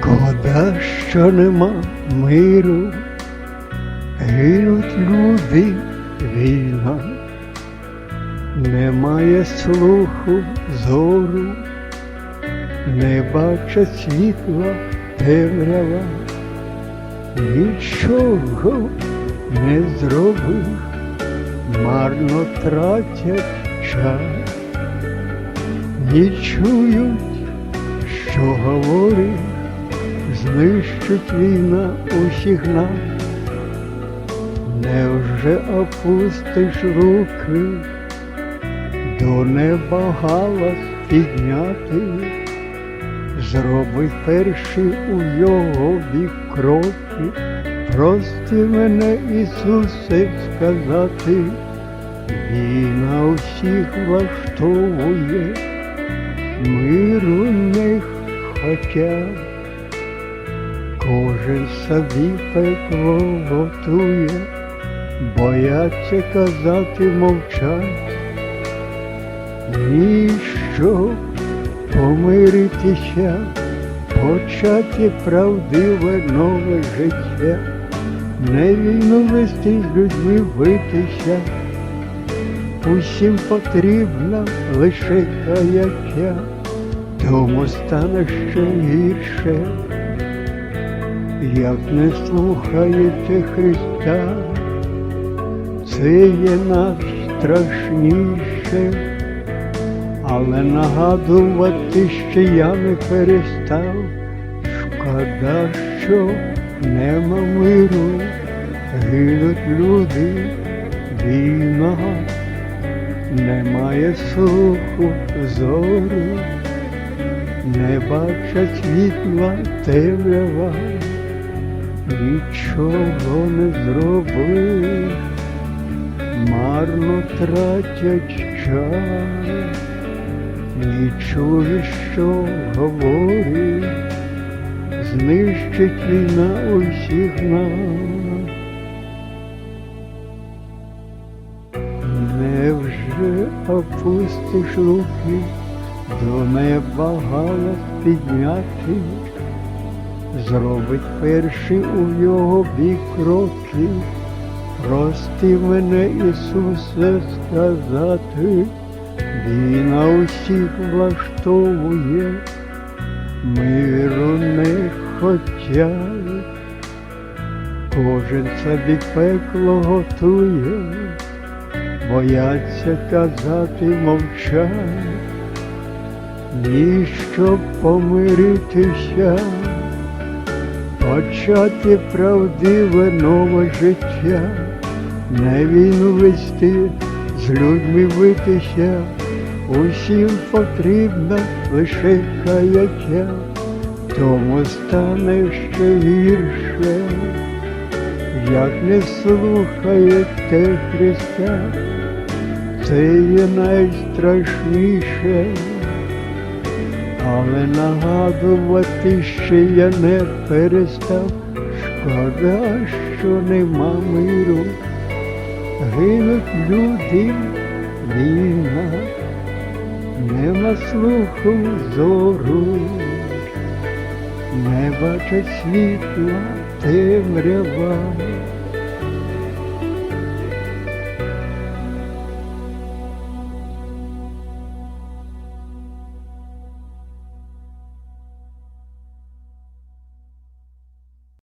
Шкода, що нема миру, гинуть люди, війна, немає слуху, зору, не бачать світла темрява, нічого не зробив, марно тратять час, не чують, що говорить знищить війна усіх нас. Невже опустиш руки, до неба галас підняти, зроби перші у його бік кроки, прости мене, Ісусе, сказати, війна усіх влаштовує, миру не хотять. Кожен собі пекло готує, бояться казати мовчать, ніщо помиритися, почати правдиве нове життя, не війну вести з людьми битися, усім потрібно лише каяття, тому стане ще гірше як не слухаєте Христа, це є найстрашніше, але нагадувати ще я не перестав, шкода, що нема миру, гинуть люди, війна, немає слуху зору, не бачать світла темрява нічого не зробив, марно тратять час, не чуєш, що говорить, знищить війна усіх нас. Невже опустиш руки, до неба галас підняти? Зробить перші у його бік кроки, прости мене, Ісусе, сказати, війна усіх влаштовує, миру не хотять, кожен собі пекло готує, бояться казати мовчать, ніщо помиритися почати правдиве нове життя, не війну вести, з людьми битися, усім потрібно лише каяття, тому стане ще гірше, як не слухаєте Христа, це є найстрашніше але нагадувати ще я не перестав, шкода, що нема миру, гинуть люди, війна, нема слуху зору, не бачать світла темрява,